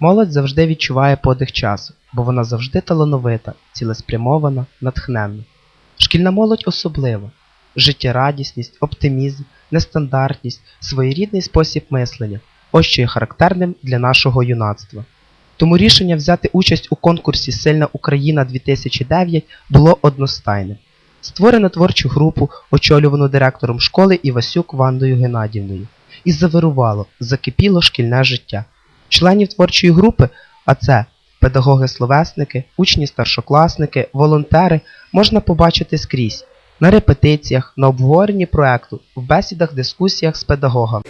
Молодь завжди відчуває подих часу, бо вона завжди талановита, цілеспрямована, натхненна. Шкільна молодь особлива. Життєрадісність, оптимізм, нестандартність, своєрідний спосіб мислення ось що є характерним для нашого юнацтва. Тому рішення взяти участь у конкурсі Сильна Україна 2009 було одностайним. Створено творчу групу, очолювану директором школи Івасюк Вандою Геннадівною. І завирувало, закипіло шкільне життя. Членів творчої групи, а це педагоги-словесники, учні старшокласники, волонтери, можна побачити скрізь на репетиціях, на обговоренні проекту, в бесідах, дискусіях з педагогами.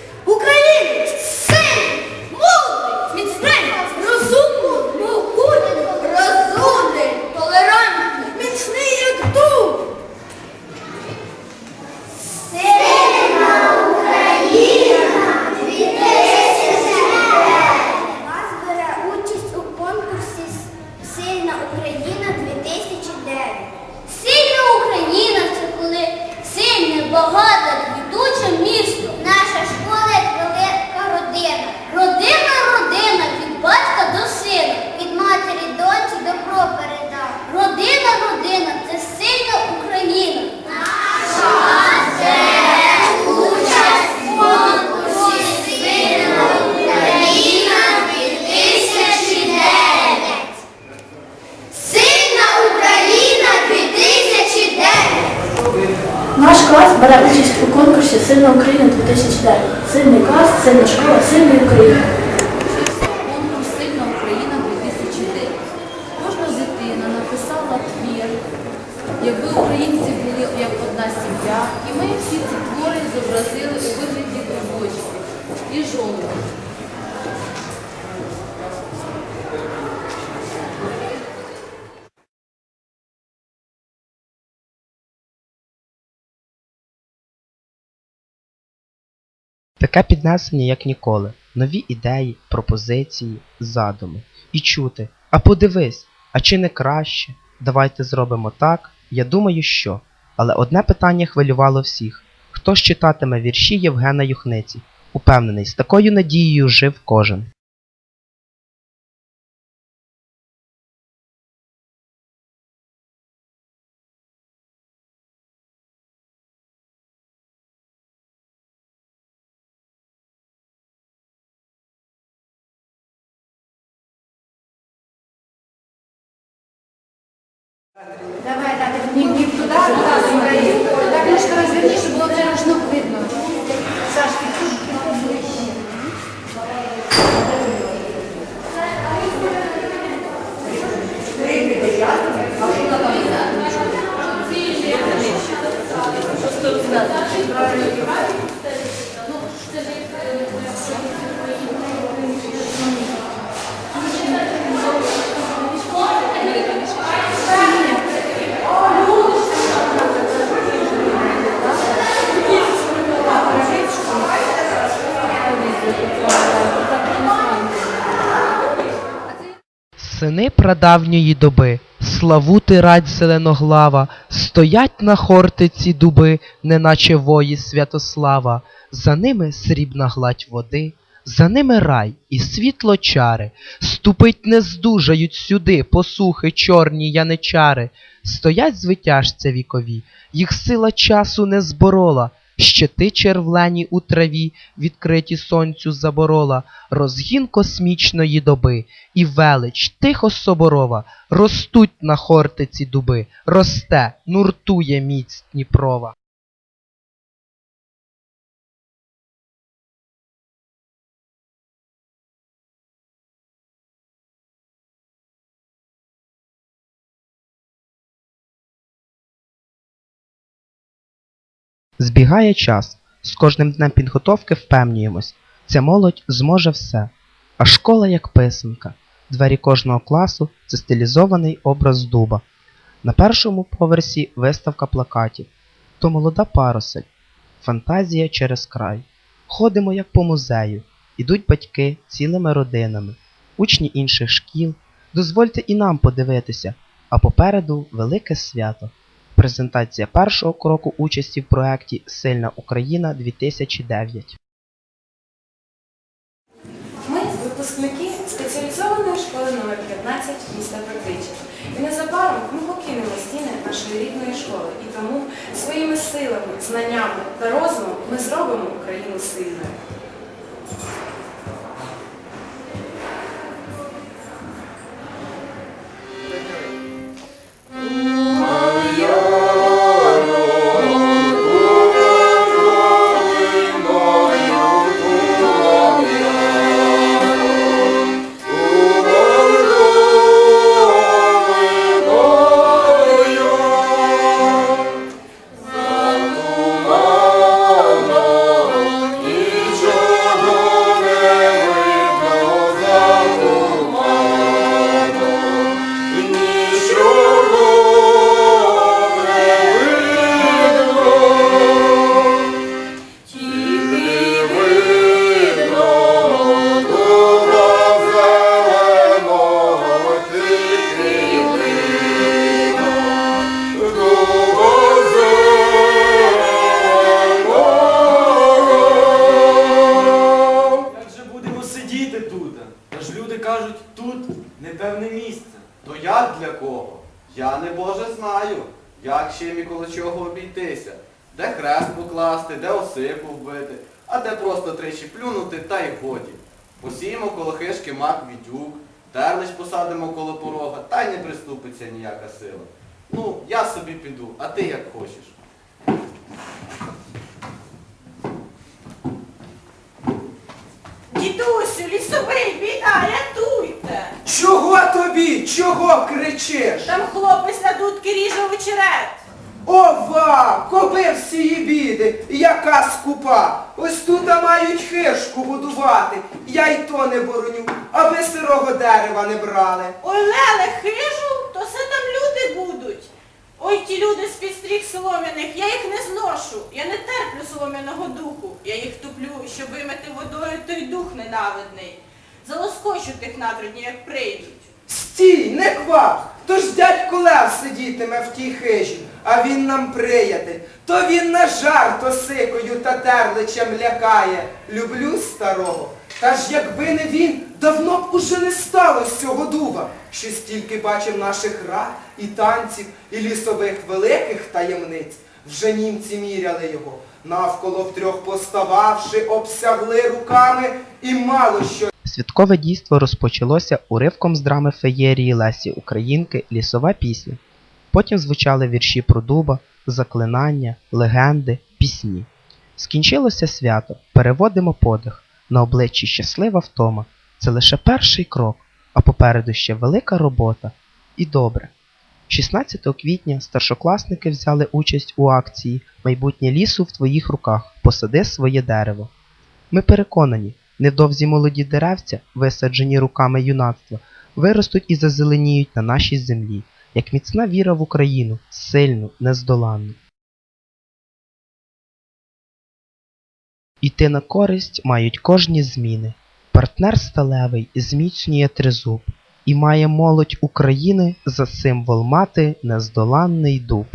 Клас бере участь у конкурсі Сильна Україна 2009. Сильний клас, сильна школа, сильна Україна. Конкурс Сильна Україна 2009. Кожна дитина написала твір, якби українці були як одна сім'я, і ми всі ці твори зобразили у вигляді трубочки і жолуді. Таке піднесення, як ніколи, нові ідеї, пропозиції, задуми. І чути, а подивись, а чи не краще? Давайте зробимо так. Я думаю, що. Але одне питання хвилювало всіх: хто ж читатиме вірші Євгена Юхниці? Упевнений, з такою надією жив кожен. Давай, так, не, не туда, туда, туди, Так, немножко разверни, чтобы было прям ног видно. Сашка, Сини прадавньої доби, славути рать зеленоглава, стоять на хортиці дуби, неначе вої Святослава, за ними срібна гладь води, за ними рай і світло чари, ступить не здужають сюди посухи чорні яничари, стоять звитяжця вікові, їх сила часу не зборола, щити червлені у траві, відкриті сонцю заборола, розгін космічної доби, і велич тихо соборова, ростуть на хортиці дуби, росте, нуртує міць Дніпрова. Збігає час. З кожним днем підготовки впевнюємось. Ця молодь зможе все. А школа як писанка. Двері кожного класу це стилізований образ дуба. На першому поверсі виставка плакатів. То молода паросель. Фантазія через край. Ходимо як по музею. Ідуть батьки цілими родинами, учні інших шкіл. Дозвольте і нам подивитися, а попереду велике свято. Презентація першого кроку участі в проєкті Сильна Україна 2009. Ми випускники спеціалізованої школи номер 15 міста Бердичева. І незабаром ми покинемо стіни нашої рідної школи. І тому своїми силами, знаннями та розумом ми зробимо Україну сильною. Тут непевне місце. То як для кого? Я не боже знаю, як ще коло чого обійтися. Де хрест покласти, де осику вбити, а де просто тричі плюнути та й годі. Посіємо коло хишки мак відюк, терлич посадимо коло порога, та й не приступиться ніяка сила. Ну, я собі піду, а ти як хочеш. Дідусю, лісовий, біда, рятуйте! Чого тобі? Чого кричиш? Там хлопець на дудки ріже очерет. Ова! Коби всі біди, яка скупа! Ось тут мають хишку будувати, я й то не бороню, аби сирого дерева не брали. Ой, леле, хижу, то все там люди будуть. Ой, ті люди з підстріх солом'яних, я їх не зношу. Я не терплю солом'яного духу. Я їх туплю, щоб вимити водою той дух ненавидний. Залоскочу тих натрудні, як прийдуть. Стій, не квап! Тож дядько Лев сидітиме в тій хижі, а він нам приятель. То він на жарт осикою та терличем лякає. Люблю старого. Та ж якби не він, давно б уже не стало з цього дуба, що стільки бачив наших рад і танців, і лісових великих таємниць. Вже німці міряли його, навколо втрьох постававши, обсягли руками, і мало що Святкове дійство розпочалося уривком з драми феєрії Лесі Українки Лісова пісня. Потім звучали вірші про дуба, заклинання, легенди, пісні. Скінчилося свято, переводимо подих. На обличчі щаслива втома. Це лише перший крок, а попереду ще велика робота. І добре. 16 квітня старшокласники взяли участь у акції Майбутнє лісу в твоїх руках. Посади своє дерево. Ми переконані, невдовзі молоді деревця, висаджені руками юнацтва, виростуть і зазеленіють на нашій землі, як міцна віра в Україну, сильну, нездоланну. Іти на користь мають кожні зміни. Партнер сталевий зміцнює тризуб, і має молодь України за символ мати нездоланний дуб.